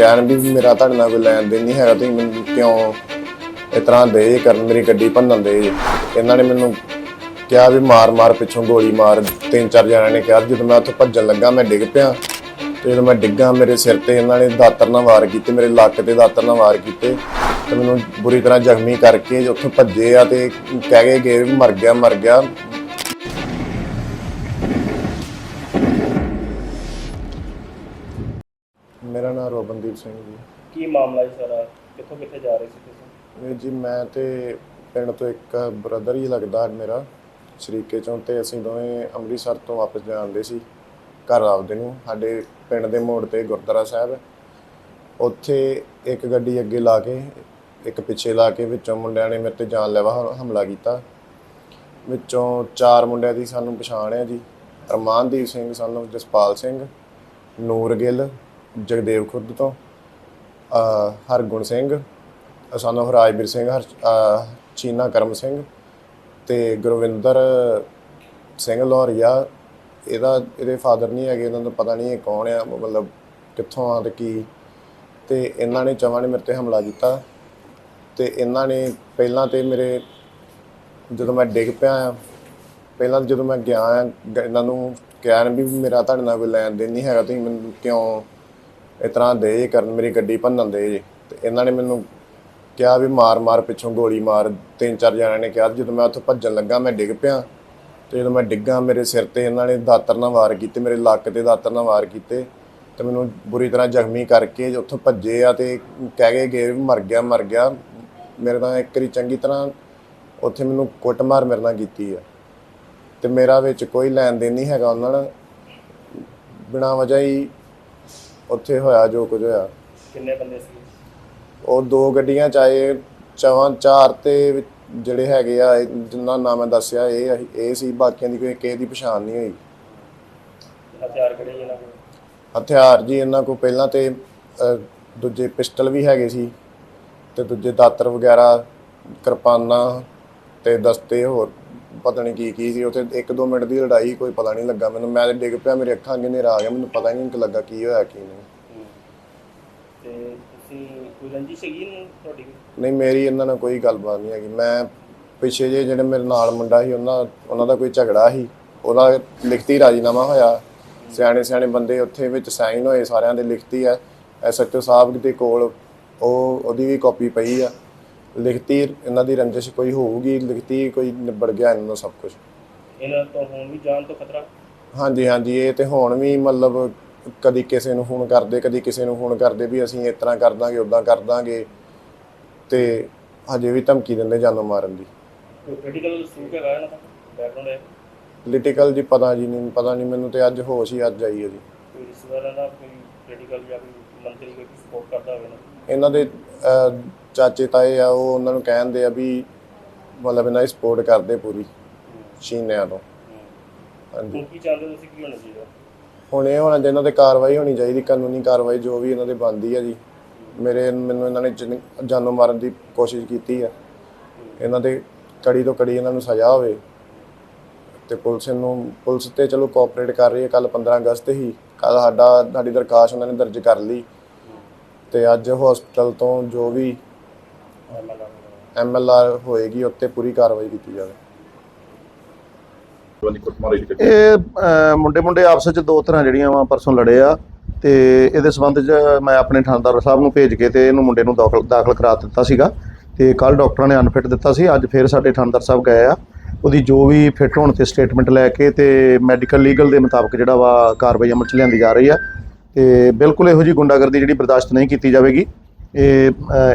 ਕਹਿਣ ਵੀ ਮੇਰਾ ਤੁਹਾਡੇ ਨਾਲ ਕੋਈ ਲੈਣ ਦੇਣ ਨਹੀਂ ਹੈਗਾ, ਤੁਸੀਂ ਮੈਨੂੰ ਕਿਉਂ ਇਸ ਤਰ੍ਹਾਂ ਦੇ ਕਰਨ, ਮੇਰੀ ਗੱਡੀ ਭੰਨਣ ਦੇ ਇਹਨਾਂ ਨੇ ਮੈਨੂੰ ਕਿਹਾ ਵੀ ਮਾਰ ਮਾਰ ਪਿੱਛੋਂ ਗੋਲੀ ਮਾਰ, ਤਿੰਨ, ਚਾਰ ਜਣਿਆਂ ਨੇ ਕਿਹਾ ਜਦੋਂ ਮੈਂ ਉੱਥੋਂ ਭੱਜਣ ਲੱਗਾ, ਮੈਂ ਡਿੱਗ ਪਿਆ। ਤੇ ਜਦੋਂ ਮੈਂ ਡਿੱਗਾ, ਮੇਰੇ ਸਿਰ ਤੇ ਇਹਨਾਂ ਨੇ ਦਾਤਰ ਨਾਲ ਵਾਰ ਕੀਤੇ, ਮੇਰੇ ਲੱਕ ਤੇ ਦਾਤਰ ਨਾਲ ਵਾਰ ਕੀਤੇ। ਤੇ ਮੈਨੂੰ ਬੁਰੀ ਤਰ੍ਹਾਂ ਜ਼ਖਮੀ ਕਰਕੇ ਉੱਥੋਂ ਭੱਜੇ ਆ ਤੇ ਕਹਿ ਕੇ ਗਏ ਵੀ ਮਰ ਗਿਆ ਮਰ ਗਿਆ। ਮੇਰਾ ਨਾਮ ਰੋਬਨਦੀਪ ਸਿੰਘ ਜੀ। ਕੀ ਮਾਮਲਾ ਹੈ ਸਾਰਾ? ਕਿੱਥੋਂ ਕਿੱਥੇ ਜਾ ਰਹੇ ਸੀ ਤੁਸੀਂ? ਵੀਰ ਜੀ ਮੈਂ ਤੇ ਪਿੰਡ ਤੋਂ ਇੱਕ ਬ੍ਰਦਰ ਹੀ ਲੱਗਦਾ ਮੇਰਾ ਸ਼ਰੀਕੇ ਚੋਂ ਤੇ ਅਸੀਂ ਦੋਵੇਂ ਅੰਮ੍ਰਿਤਸਰ ਤੋਂ ਵਾਪਸ ਜਾਂਦੇ ਸੀ ਘਰ ਆਪਦੇ ਨੂੰ ਸਾਡੇ ਪਿੰਡ ਦੇ ਮੋੜ ਤੇ ਗੁਰਦੁਆਰਾ ਸਾਹਿਬ। ਹੈ। ਉੱਥੇ ਇੱਕ ਗੱਡੀ ਅੱਗੇ ਲਾ ਕੇ ਇੱਕ ਪਿੱਛੇ ਲਾ ਕੇ ਵਿੱਚੋਂ ਮੁੰਡਿਆਂ ਨੇ ਮੇਰੇ ਤੇ ਜਾਨਲੇਵਾ ਹਮ- ਹਮਲਾ ਕੀਤਾ। ਵਿੱਚੋਂ ਚਾਰ ਮੁੰਡਿਆਂ ਦੀ ਸਾਨੂੰ ਪਛਾਣ ਹੈ ਜੀ। ਅਰਮਾਨਦੀਪ ਸਿੰਘ ਸਾਨੂੰ ਜਸਪਾਲ ਸਿੰਘ ਨੂਰ ਗਿੱਲ ਜਗਦੇਵ ਖੁਰਦ ਤੋਂ ਹਰਗੁਣ ਸਿੰਘ, ਸਾਨੂੰ ਰਾਜਵੀਰ ਸਿੰਘ, ਹਰ ਚੀਨਾ ਕਰਮ ਸਿੰਘ ਤੇ ਗੁਰਵਿੰਦਰ ਸਿੰਘ ਲੋਹਰੀਆ। ਇਹਦਾ, ਇਹਦੇ ਫਾਦਰ ਨਹੀਂ ਹੈਗੇ, ਇਹਨਾਂ ਦਾ ਪਤਾ ਨਹੀਂ ਇਹ ਕੌਣ ਆ, ਮਤਲਬ ਕਿੱਥੋਂ ਆ ਤੇ ਕੀ। ਤੇ ਇਹਨਾਂ ਨੇ ਚਵਾਂ ਨੇ ਮੇਰੇ ਤੇ ਹਮਲਾ ਕੀਤਾ ਤੇ ਇਹਨਾਂ ਨੇ ਪਹਿਲਾਂ ਤੇ ਮੇਰੇ, ਜਦੋਂ ਮੈਂ ਡਿੱਗ ਪਿਆ ਆ, ਪਹਿਲਾਂ ਜਦੋਂ ਮੈਂ ਗਿਆ ਆ, ਗ- ਇਹਨਾਂ ਨੂੰ ਕਿਹਾ ਵੀ ਮੇਰਾ ਤੁਹਾਡੇ ਨਾਲ ਕੋਈ ਲੈਣ ਦੇਣ ਨਹੀਂ ਹੈਗਾ, ਤੁਸੀਂ ਮੈਨੂੰ ਕਿਉਂ ਇਸ ਤਰ੍ਹਾਂ ਦੇ ਜੇ ਕਰਨ, ਮੇਰੀ ਗੱਡੀ ਭੰਨਣ ਦੇ ਜੇ। ਤੇ ਇਹਨਾਂ ਨੇ ਮੈਨੂੰ ਕਿਹਾ ਵੀ ਮਾਰ ਮਾਰ ਪਿੱਛੋਂ ਗੋਲੀ ਮਾਰ। ਤਿੰਨ, ਚਾਰ ਜਣਿਆਂ ਨੇ ਕਿਹਾ, ਜਦੋਂ ਮੈਂ ਉੱਥੋਂ ਭੱਜਣ ਲੱਗਾ, ਮੈਂ ਡਿੱਗ ਪਿਆ। ਤੇ ਜਦੋਂ ਮੈਂ ਡਿੱਗਾ, ਮੇਰੇ ਸਿਰ ਤੇ ਇਹਨਾਂ ਨੇ ਦਾਤਰ ਨਾਲ ਵਾਰ ਕੀਤੇ, ਮੇਰੇ ਲੱਕ ਤੇ ਦਾਤਰ ਨਾਲ ਵਾਰ ਕੀਤੇ। ਤੇ ਮੈਨੂੰ ਬੁਰੀ ਤਰ੍ਹਾਂ ਜ਼ਖਮੀ ਕਰਕੇ ਉੱਥੋਂ ਭੱਜੇ ਆ ਤੇ ਕਹਿ ਕੇ ਗਏ ਵੀ ਮਰ ਗਿਆ ਮਰ ਗਿਆ। ਮੇਰੇ ਨਾਲ ਇੱਕ ਵਾਰੀ ਚੰਗੀ ਤਰ੍ਹਾਂ ਉੱਥੇ ਮੈਨੂੰ ਕੁੱਟਮਾਰ ਮੇਰੇ ਨਾਲ ਕੀਤੀ ਆ। ਤੇ ਮੇਰਾ ਵਿੱਚ ਕੋਈ ਲੈਣ ਦੇਣ ਨਹੀਂ ਹੈਗਾ ਉਹਨਾਂ ਨਾਲ। ਬਿਨਾਂ ਵਜ੍ਹਾ ਹੀ ਉੱਥੇ ਹੋਇਆ ਜੋ ਕੁਝ ਹੋਇਆ। ਕਿੰਨੇ ਬੰਦੇ ਸੀ? ਉਹ ਦੋ ਗੱਡੀਆਂ ਚ ਆਏ ਚਵਾਂ ਚਾਰ ਤੇ ਵਿੱਚ ਜਿਹੜੇ ਹੈਗੇ ਆ ਇਹ ਜਿਨ੍ਹਾਂ ਨਾਮ ਮੈਂ ਦੱਸਿਆ ਇਹ ਇਹ ਸੀ ਬਾਕੀਆਂ ਦੀ ਕੋਈ ਕਿਸੇ ਦੀ ਪਛਾਣ ਨਹੀਂ ਹੋਈ। ਹਥਿਆਰ ਕਿਹੜੇ ਇਹਨਾਂ ਕੋਲ? ਹਥਿਆਰ ਜੀ ਇਹਨਾਂ ਕੋਲ ਪਹਿਲਾਂ ਤੇ ਅਹ, ਦੂਜੇ ਪਿਸਟਲ ਵੀ ਹੈਗੇ ਸੀ ਤੇ ਦੂਜੇ ਦਾਤਰ ਵਗੈਰਾ ਕਿਰਪਾਨਾਂ ਤੇ ਦਸਤੇ ਹੋਰ ਪਤਾ ਨਹੀਂ ਕੀ ਕੀ ਸੀ ਉੱਥੇ 1-2 ਮਿੰਟ ਦੀ ਲੜਾਈ ਕੋਈ ਪਤਾ ਨਹੀਂ ਲੱਗਾ ਮੈਨੂੰ। ਮੈਂ ਡਿੱਗ ਪਿਆ ਮੇਰੇ ਅੱਖਾਂ ਅੱਗੇ ਹਨੇਰਾ ਆ ਗਿਆ ਮੈਨੂੰ ਪਤਾ ਹੀ ਨਹੀਂ ਲੱਗਾ ਕੀ ਹੋਇਆ ਕੀ ਨਹੀਂ। ਹੂੰ। ਤੇ ਤੁਸੀਂ ਕੋਈ ਰੰਜਿਸ਼ ਹੈਗੀ ਨੂੰ ਤੁਹਾਡੀ? ਨਹੀਂ ਮੇਰੀ ਇਹਨਾਂ ਨਾਲ ਕੋਈ ਗੱਲਬਾਤ ਨਹੀਂ ਹੈਗੀ। ਮੈਂ ਪਿੱਛੇ ਜੇ ਜਿਹੜੇ ਮੇਰੇ ਨਾਲ ਮੁੰਡਾ ਸੀ ਉਹਨਾਂ ਉਹਨਾਂ ਦਾ ਕੋਈ ਝਗੜਾ ਸੀ। ਉਹਦਾ ਲਿਖਤੀ ਰਾਜੀਨਾਮਾ ਹੋਇਆ। ਸਿਆਣੇ ਸਿਆਣੇ ਬੰਦੇ ਉੱਥੇ ਵਿੱਚ ਸਾਈਨ ਹੋਏ ਸਾਰਿਆਂ ਦੇ ਲਿਖਤੀ ਹੈ। ਐਸਐਚਓ ਸਾਹਿਬ ਦੇ ਕੋਲ ਉਹ ਉਹਦੀ ਵੀ ਕਾਪੀ ਪਈ ਆ। ਲਿਖਤੀ ਇਹਨਾਂ ਦੀ ਰੰਜਿਸ਼ ਕੋਈ ਹੋਊਗੀ ਲਿਖਤੀ ਕੋਈ ਨਿਬੜ ਗਿਆ ਇਹਨਾਂ ਦਾ ਸਭ ਕੁਝ ਇਹਨਾਂ ਤੋਂ ਹੁਣ ਵੀ ਜਾਨ ਤੋਂ ਖਤਰਾ? ਹਾਂਜੀ ਹਾਂਜੀ ਇਹ ਤੇ ਹੁਣ ਵੀ ਮਤਲਬ ਕਦੀ ਕਿਸੇ ਨੂੰ ਫੋਨ ਕਰਦੇ ਕਦੀ ਕਿਸੇ ਨੂੰ ਫੋਨ ਕਰਦੇ ਵੀ ਅਸੀਂ ਇਸ ਤਰ੍ਹਾਂ ਕਰ ਦਾਂਗੇ ਉਦਾਂ ਕਰ ਦਾਂਗੇ ਤੇ ਹਜੇ ਵੀ ਧਮਕੀ ਦਿੰਦੇ ਜਾਨੋਂ ਮਾਰਨ ਦੀ। ਕ੍ਰਿਟੀਕਲ ਸੂਟ ਹੈਗਾ ਇਹਨਾਂ ਦਾ? ਬੈਕਗ੍ਰਾਉਂਡ ਹੈ? ਪੋਲੀਟੀਕਲ ਜੀ ਪਤਾ ਜੀ ਨਹੀਂ ਪਤਾ ਨਹੀਂ ਮੈਨੂੰ ਤੇ ਅੱਜ ਹੋਸ਼ ਹੀ ਅੱਜ ਆਈ ਹੈ ਜੀ। ਕੋਈ ਰਿਸ਼ਤੇਦਾਰਾਂ ਦਾ ਕੋਈ ਕ੍ਰਿਟੀਕਲ ਜਾਂ ਕੋਈ ਮੰਤਰੀ ਕੋਈ ਸਪੋਰਟ ਕਰਦਾ ਹੋਵੇ ਨਾ? ਇਹਨਾਂ ਦੇ ਚਾਚੇ ਤਾਏ ਆ ਉਹ ਉਹਨਾਂ ਨੂੰ ਕਹਿੰਦੇ ਆ ਵੀ ਮਤਲਬ ਇਹਨਾਂ ਦੀ ਸਪੋਰਟ ਕਰਦੇ ਪੂਰੀ ਚੀਨਿਆਂ ਤੋਂ। ਹਾਂਜੀ। ਕੀ ਚਾਹੁੰਦੇ ਹੋ ਤੁਸੀਂ ਕੀ ਹੋਣਾ ਚਾਹੀਦਾ? ਹੁਣ ਇਹ ਹੋਣਾ ਜਿਹਨਾਂ ਤੇ ਕਾਰਵਾਈ ਹੋਣੀ ਚਾਹੀਦੀ ਕਾਨੂੰਨੀ ਕਾਰਵਾਈ ਜੋ ਵੀ ਇਹਨਾਂ ਦੇ ਬਣਦੀ ਹੈ ਜੀ। ਮੇਰੇ ਮੈਨੂੰ ਇਹਨਾਂ ਨੇ ਜਿਨ- ਜਾਨੋਂ ਮਾਰਨ ਦੀ ਕੋਸ਼ਿਸ਼ ਕੀਤੀ ਹੈ ਇਹਨਾਂ ਦੇ ਕੜੀ ਤੋਂ ਕੜੀ ਇਹਨਾਂ ਨੂੰ ਸਜ਼ਾ ਹੋਵੇ ਤੇ ਪੁਲਿਸ ਨੂੰ ਪੁਲਿਸ ਤੇ ਚਲੋ ਕੋਆਪਰੇਟ ਕਰ ਰਹੀ ਹੈ ਕੱਲ 15 ਅਗਸਤ ਹੀ ਕੱਲ ਸਾਡਾ ਸਾਡੀ ਦਰਖਾਸਤ ਉਹਨਾਂ ਨੇ ਦਰਜ ਕਰ ਲਈ। ਤੇ ਅੱਜ ਹਸਪੀਟਲ ਤੋਂ ਜੋ ਵੀ ਐਮਐਲਆਰ ਹੋਏਗੀ ਉੱਤੇ ਪੂਰੀ ਕਾਰਵਾਈ ਕੀਤੀ ਜਾਵੇ। ਇਹ ਮੁੰਡੇ ਮੁੰਡੇ ਆਪਸ ਵਿੱਚ ਦੋ ਤਰ੍ਹਾਂ ਜਿਹੜੀਆਂ ਵਾ ਪਰਸੋਂ ਲੜੇ ਆ ਤੇ ਇਹਦੇ ਸਬੰਧ 'ਚ ਮੈਂ ਆਪਣੇ ਥਾਣੇਦਾਰ ਸਾਹਿਬ ਨੂੰ ਭੇਜ ਕੇ ਤੇ ਇਹਨੂੰ ਮੁੰਡੇ ਨੂੰ ਦਾਖਲ ਦਾਖਲ ਕਰਾ ਦਿੱਤਾ ਸੀਗਾ। ਤੇ ਕੱਲ ਡਾਕਟਰਾਂ ਨੇ ਅਨਫਿਟ ਦਿੱਤਾ ਸੀ ਅੱਜ ਫੇਰ ਸਾਡੇ ਥਾਣੇਦਾਰ ਸਾਹਿਬ ਗਏ ਆ। ਉਹਦੀ ਜੋ ਵੀ ਫਿੱਟ ਹੋਣ ਤੇ ਸਟੇਟਮੈਂਟ ਲੈ ਕੇ ਤੇ ਮੈਡੀਕਲ ਲੀਗਲ ਦੇ ਮੁਤਾਬਕ ਜਿਹੜਾ ਵਾ ਕਾਰਵਾਈ ਅਮਲ 'ਚ ਲਿਆਂਦੀ ਜਾ ਰਹੀ ਆ। ਤੇ ਬਿਲਕੁਲ ਇਹੋ ਜੀ ਗੁੰਡਾਗਰਦੀ ਜਿਹੜੀ ਬਰਦਾਸ਼ਤ ਨਹੀਂ ਕੀਤੀ ਜਾਵੇਗੀ। ਇਹ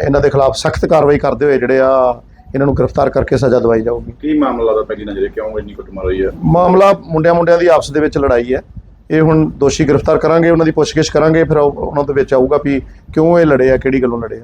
ਇਹਨਾਂ ਦੇ ਖਿਲਾਫ ਸਖਤ ਕਾਰਵਾਈ ਕਰਦੇ ਹੋਏ ਜਿਹੜੇ ਆ ਇਹਨਾਂ ਨੂੰ ਗ੍ਰਿਫਤਾਰ ਕਰਕੇ ਸਜ਼ਾ ਦਵਾਈ ਜਾਊਗੀ। ਕੀ ਮਾਮਲਾ ਦਾ ਪਹਿਲੀ ਨਜ਼ਰੇ ਕਿਉਂ ਇੰਨੀ ਕੁੱਟਮਾਰ ਹੋਈ ਹੈ? ਮਾਮਲਾ ਮੁੰਡਿਆਂ ਮੁੰਡਿਆਂ ਦੀ ਆਪਸ ਦੇ ਵਿੱਚ ਲੜਾਈ ਹੈ। ਇਹ ਹੁਣ ਦੋਸ਼ੀ ਗ੍ਰਿਫਤਾਰ ਕਰਾਂਗੇ ਉਹਨਾਂ ਦੀ ਪੁੱਛਗਿੱਛ ਕਰਾਂਗੇ ਫਿਰ ਉਹ- ਉਹਨਾਂ ਦੇ ਵਿੱਚ ਆਊਗਾ ਵੀ ਕਿਉਂ ਇਹ ਲੜੇ ਆ ਕਿਹੜੀ ਗੱਲੋਂ ਲੜੇ ਆ।